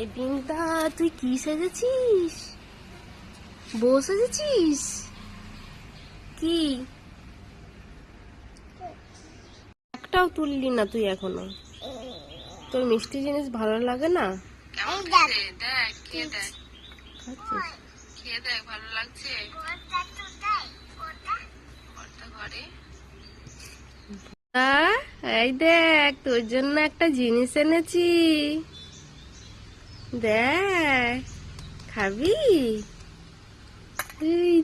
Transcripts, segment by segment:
এই বিন্দা তুই কি সেজেছিস? বউ সেজেছিস? কি? একটাও তুললি না তুই এখনও। তোর মিষ্টি জিনিস ভালো লাগে না? ভালো লাগছে? এই দেখ তোর জন্য একটা জিনিস এনেছি। দেখ খাবি? এই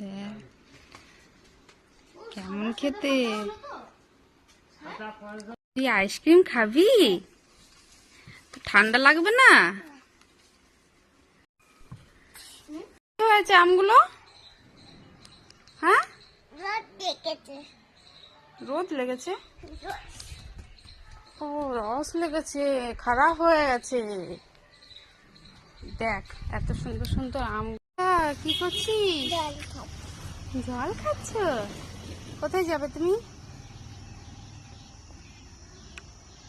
দেখ কেমন খেতে? তুই আইসক্রিম খাবি? ঠান্ডা লাগবে না? কি হয়েছে আমগুলো? হ্যাঁ? রোদ লেগেছে? ও রস লেগেছে খারাপ হয়ে গেছে। দেখ এত সুন্দর সুন্দর আম কি করছিস? জল খাচ্ছ। কোথায় যাবে তুমি?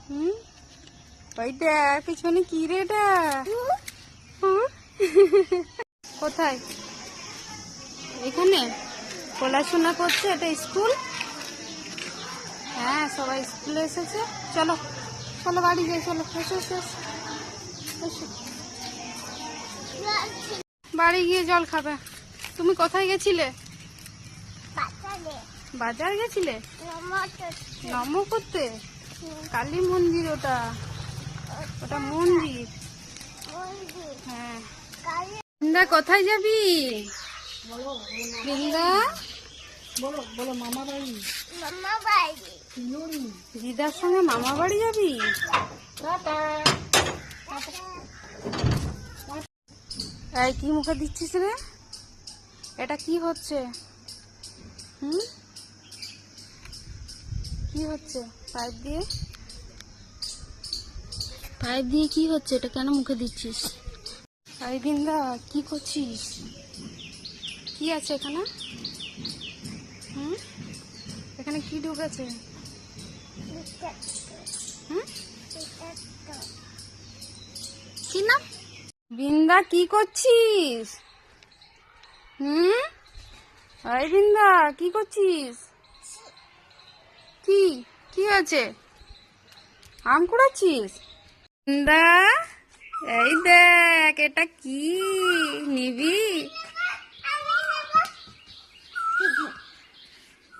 হুম? ওই দেখ পিছনে কি রে এটা? কোথায়? এখানে? পড়াশোনা করছে এটা স্কুল। হ্যাঁ সবাই স্কুলে এসেছে। চলো চলো বাড়ি যাই চলো বাড়ি গিয়ে জল খাবে। তুমি কোথায় গেছিলে? বাজার গেছিলে? নম করতে? কালী মন্দির ওটা। ওটা মন্দির। হ্যাঁ। কোথায় যাবি? বৃন্দা? দিদার সঙ্গে মামা বাড়ি যাবি? এই কি মুখে দিচ্ছিস রে? এটা কি হচ্ছে? হুম? কি হচ্ছে? পাইপ দিয়ে? পাইপ দিয়ে কি হচ্ছে? এটা কেন মুখে দিচ্ছিস? এই বিন্দা কি করছিস? কি আছে এখানে? হুম? এখানে কি ঢুকেছে? কি নাম? বিন্দা, কি করছিস? হুম? এই বৃন্দা, কি করছিস? কি? কি আছে আম কুড়াচ্ছিস? বৃন্দা, এই দেখ, এটা কি? নিবি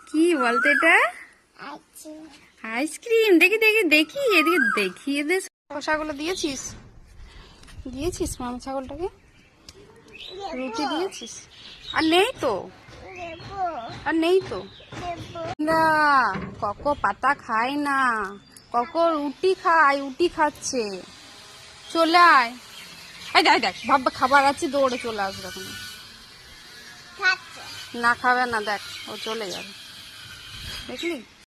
কি বলতো এটা? আইসক্রিম দেখি দেখি দেখি, এদিকে দেখিয়ে দে। পোশাকগুলো দিয়েছিস? দিয়েছিস মামা ছাগলটাকে? রুটি দিয়েছিস? আর নেই তো? আর নেই তো? না, কক পাতা খায় না। কক রুটি খায়, রুটি খাচ্ছে। চলে আয়। দেখ দেখ ভাববা খাবার আছে, দৌড়ে চলে আসবে না খাবে না, দেখ, ও চলে যাবে। देख ली?